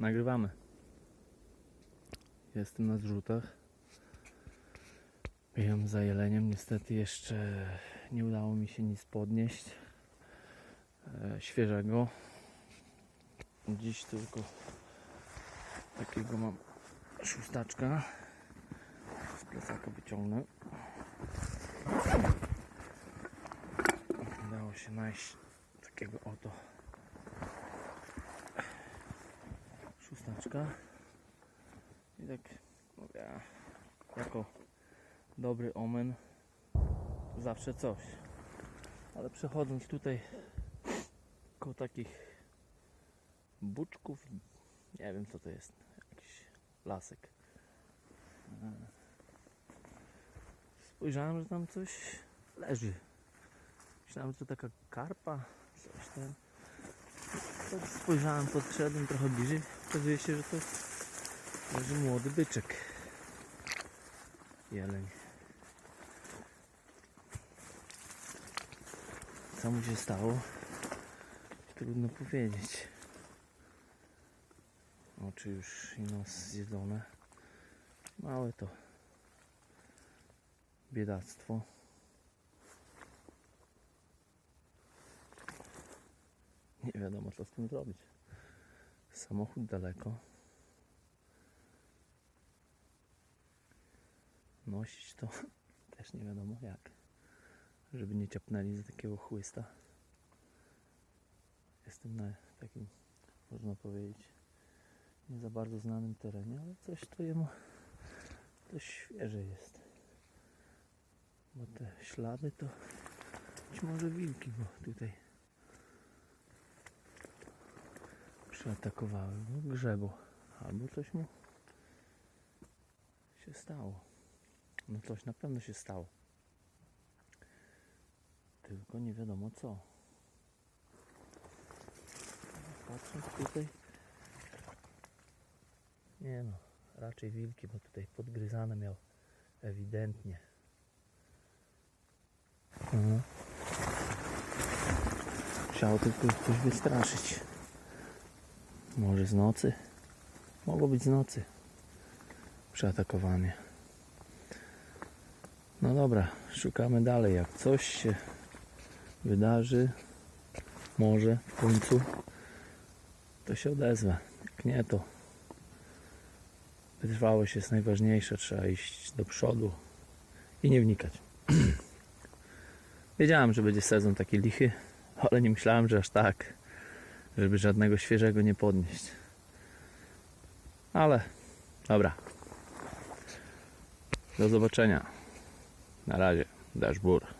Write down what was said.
Nagrywamy. Jestem na zrzutach. Biegam za jeleniem. Niestety jeszcze nie udało mi się nic podnieść e, świeżego. Dziś tylko takiego mam szóstaczka. Z plecaka wyciągnę. Udało się znaleźć takiego oto I tak mówię, jako dobry omen zawsze coś. Ale przechodząc tutaj koło takich buczków, nie wiem co to jest, jakiś lasek. Spojrzałem, że tam coś leży. Myślałem, że to taka karpa, coś tam. Tak spojrzałem, podszedłem trochę bliżej. Okazuje się, że to leży młody byczek. Jeleń. Co mu się stało? Trudno powiedzieć. Oczy już i nos zjedzone. Małe to biedactwo. Nie wiadomo co z tym zrobić. Samochód daleko. Nosić to też nie wiadomo jak. Żeby nie ciapnęli za takiego chłysta. Jestem na takim, można powiedzieć, nie za bardzo znanym terenie, ale coś to jemu to świeże jest. Bo te ślady to być może wilki, bo tutaj przyatakowały, bo grzebo. Albo coś mu się stało. No coś na pewno się stało. Tylko nie wiadomo co. Patrząc tutaj. Nie no, raczej wilki, bo tutaj podgryzane miał ewidentnie. Mhm. Chciał tylko ktoś wystraszyć. Może z nocy? Mogło być z nocy. Przeatakowanie. No dobra, szukamy dalej. Jak coś się wydarzy, może w końcu, to się odezwę. Jak nie, to wytrwałość jest najważniejsza. Trzeba iść do przodu i nie wnikać. Wiedziałem, że będzie sezon taki lichy, ale nie myślałem, że aż tak żeby żadnego świeżego nie podnieść. Ale dobra. Do zobaczenia. Na razie. Dashboard.